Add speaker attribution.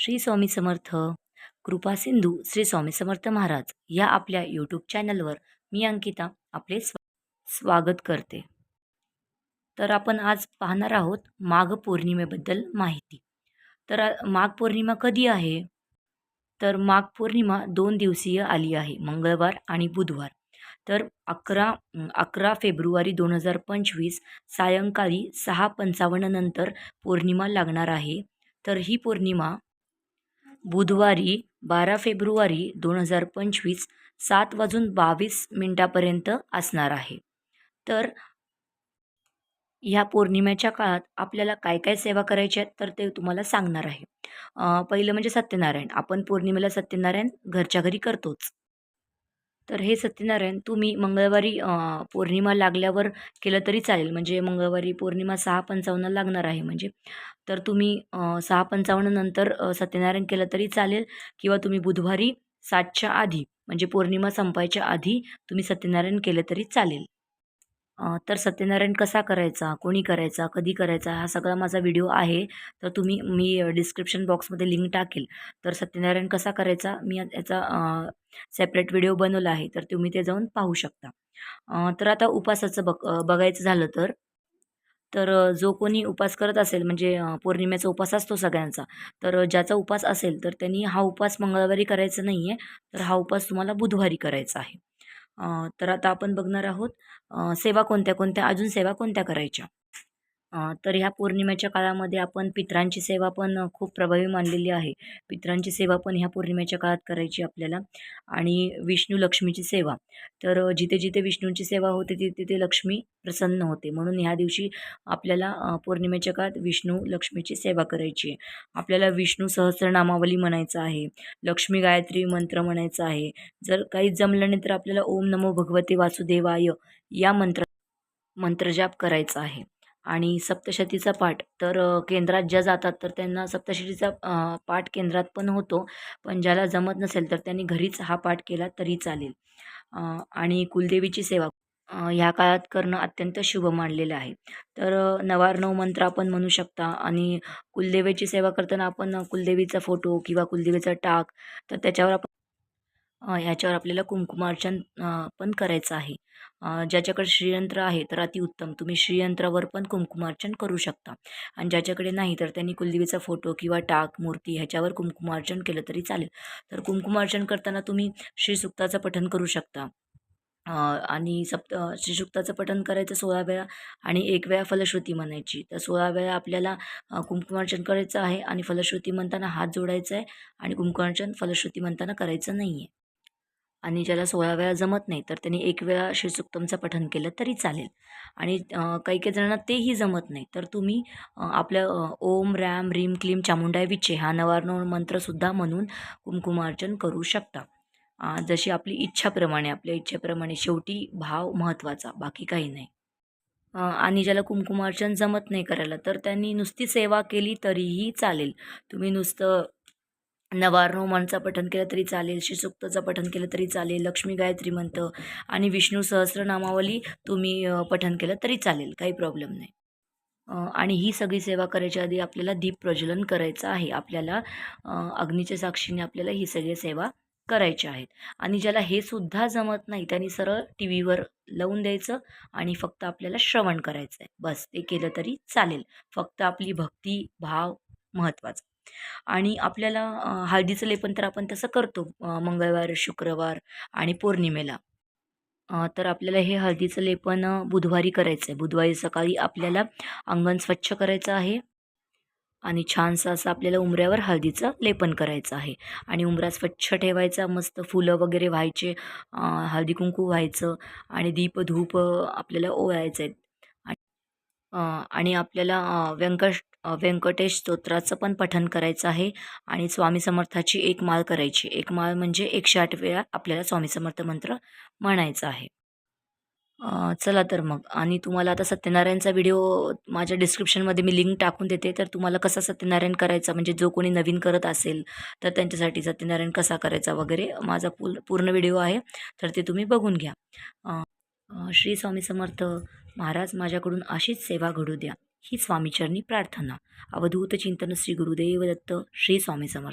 Speaker 1: श्री स्वामी समर्थ कृपा सिंधू श्री स्वामी समर्थ महाराज या आपल्या यूट्यूब चॅनलवर मी अंकिता आपले स्व स्वागत करते. तर आपण आज पाहणार आहोत माघ पौर्णिमेबद्दल माहिती. तर माघ पौर्णिमा कधी आहे? तर माघ पौर्णिमा दोन दिवसीय आली आहे मंगळवार आणि बुधवार. तर अकरा अकरा फेब्रुवारी दोन हजार पंचवीस सायंकाळी सहा पंचावन्न नंतर पौर्णिमा लागणार आहे. तर ही पौर्णिमा बुधवारी बारा फेब्रुवारी दोन हजार पंचवीस सात वाजून बावीस मिनटापर्यंत असणार आहे. तर ह्या पौर्णिमेच्या काळात आपल्याला काय काय सेवा करायच्या आहेत तर ते तुम्हाला सांगणार आहे. पहिलं म्हणजे सत्यनारायण. आपण पौर्णिमेला सत्यनारायण घरच्या घरी करतोच. तर हे सत्यनारायण तुम्ही मंगळवारी पौर्णिमा लागल्यावर केलं तरी चालेल. म्हणजे मंगळवारी पौर्णिमा सहा पंचावन्न लागणार आहे म्हणजे. तर तुम्ही सहा पंचावन्न नंतर सत्यनारायण केलं तरी चालेल किंवा तुम्ही बुधवारी सातच्या आधी म्हणजे पौर्णिमा संपायच्या आधी तुम्ही सत्यनारायण केलं तरी चालेल. तर सत्यनारायण कसा करायचा? कोणी करायचा? कधी करायचा? हा सगळा माझा व्हिडिओ आहे. तर तुम्ही मी डिस्क्रिप्शन बॉक्समध्ये लिंक टाकेल. तर सत्यनारायण कसा करायचा? मी याचा सेपरेट व्हिडिओ बनवला आहे. तर तुम्ही ते जाऊन पाहू शकता. तर आता उपासाचं बघ बघायचं झालं तर? तर जो कोणी उपास करत असेल म्हणजे पौर्णिमेचा उपास असतो सगळ्यांचा. तर ज्याचा उपास असेल तर त्यांनी हा उपास मंगळवारी करायचा नाही आहे तर हा उपास तुम्हाला बुधवारी करायचा आहे. तर आता आपण बघणार आहोत सेवा कोणत्या कोणत्या अजून सेवा कोणत्या करायच्या? तर ह्या पौर्णिमेच्या काळामध्ये आपण पितरांची सेवा पण खूप प्रभावी मानलेली आहे. पितरांची सेवा पण ह्या पौर्णिमेच्या काळात करायची आपल्याला आणि विष्णू लक्ष्मीची सेवा. तर जिथे जिथे विष्णूंची सेवा होते तिथे तिथे लक्ष्मी प्रसन्न होते. म्हणून ह्या दिवशी आपल्याला पौर्णिमेच्या काळात विष्णू लक्ष्मीची सेवा करायची आहे. आपल्याला विष्णू सहस्रनामावली म्हणायचं आहे. लक्ष्मी गायत्री मंत्र म्हणायचा आहे. जर काही जमलं नाही तर आपल्याला ओम नमो भगवते वासुदेवाय या मंत्र मंत्रजाप करायचा आहे. आणि सप्तशतीचा पाठ. तर केंद्रात ज्या जातात तर त्यांना सप्तशतीचा पाठ केंद्रात पण होतो. पण ज्याला जमत नसेल तर त्यांनी घरीच हा पाठ केला तरी चालेल. आणि कुलदेवीची सेवा ह्या काळात करणं अत्यंत शुभ मानलेलं आहे. तर अ, मंत्र आपण म्हणू शकता. आणि कुलदेवीची सेवा करताना आपण कुलदेवीचा फोटो किंवा कुलदेवीचा टाक तर त्याच्यावर आपण ह्याच्यावर आपल्याला कुंकुमार्चन पण करायचं आहे. ज्याच्याकडे श्रीयंत्र आहे तर अतिउत्तम तुम्ही श्रीयंत्रावर पण कुंकुमार्चन करू शकता. आणि ज्याच्याकडे नाही तर त्यांनी कुलदेवीचा फोटो किंवा टाक मूर्ती ह्याच्यावर कुंकुमार्चन केलं तरी चालेल. तर कुंकुमार्चन करताना तुम्ही श्रीसुक्ताचं पठन करू शकता. आणि सप्त श्रीसुक्ताचं पठन करायचं सोळा वेळा आणि एक वेळा फलश्रुती म्हणायची. तर सोळा वेळा आपल्याला कुंकुमार्चन करायचं आहे आणि फलश्रुती म्हणताना हात जोडायचा आहे आणि कुंकुमार्चन फलश्रुती म्हणताना करायचं नाही आहे आणि ज्याला सोळा वेळा जमत नाही तर त्यांनी एक वेळा श्रीसुक्तमचं पठन केलं तरी चालेल. आणि काही काही जणांना तेही जमत नाही. तर तुम्ही आपल्या ओम रॅम रीम क्लीम चामुंडाय विचे हा नवार्णव मंत्रसुद्धा म्हणून कुमकुमार्चन करू शकता. जशी आपली इच्छाप्रमाणे आपल्या इच्छेप्रमाणे शेवटी भाव महत्त्वाचा बाकी काही नाही. आणि ज्याला कुमकुमार्चन जमत नाही करायला तर त्यांनी नुसती सेवा केली तरीही चालेल. तुम्ही नुसतं नवार्णव मनचं पठन केलं तरी चालेल शिसुक्तचं पठन केलं तरी चालेल लक्ष्मी गायत्री म्हणतं आणि विष्णू सहस्रनामावली तुम्ही पठन केलं तरी चालेल काही प्रॉब्लेम नाही. आणि ही सगळी सेवा करायच्या आधी आपल्याला दीप प्रज्वलन करायचं आहे. आपल्याला अग्नीच्या साक्षीने आपल्याला ही सगळी सेवा करायच्या आहेत आणि ज्याला हे सुद्धा जमत नाही त्यांनी सरळ टी व्हीवर लावून द्यायचं आणि फक्त आपल्याला श्रवण करायचं आहे बस ते केलं तरी चालेल. फक्त आपली भक्ती भाव महत्त्वाचा आणि आपल्याला हळदीचं लेपन तर आपण तसं करतो मंगळवार शुक्रवार आणि पौर्णिमेला. तर आपल्याला हे हळदीचं लेपन बुधवारी करायचं आहे बुधवारी सकाळी आपल्याला अंगण स्वच्छ करायचं आहे आणि छानसं असं आपल्याला उंबऱ्यावर हळदीचं लेपन करायचं आहे. आणि उंबरा स्वच्छ ठेवायचा मस्त फुलं वगैरे व्हायचे हळदी कुंकू व्हायचं आणि दीप धूप आपल्याला ओवायचं आहे आणि आपल्याला व्यंकट व्यंकटेश स्तोत्राचं पण पठण करायचं आहे आणि स्वामी समर्थाची एक माळ करायची. एक माळ म्हणजे एकशे आठ वेळा आपल्याला स्वामी समर्थ मंत्र म्हणायचा आहे. चला तर मग. आणि तुम्हाला आता सत्यनारायणचा व्हिडिओ माझ्या डिस्क्रिप्शनमध्ये मी लिंक टाकून देते. तर तुम्हाला कसा सत्यनारायण करायचा? म्हणजे जो कोणी नवीन करत असेल तर त्यांच्यासाठी सत्यनारायण कसा करायचा वगैरे माझा पूल पूर्ण व्हिडिओ आहे. तर ते तुम्ही बघून घ्या. श्री स्वामी समर्थ. महाराज माझ्याकडून अशीच सेवा घडू द्या. ही स्वामीचरणी प्रार्थना. अवधूत चिंतन श्री गुरुदेव दत्त श्री स्वामी समर्थ.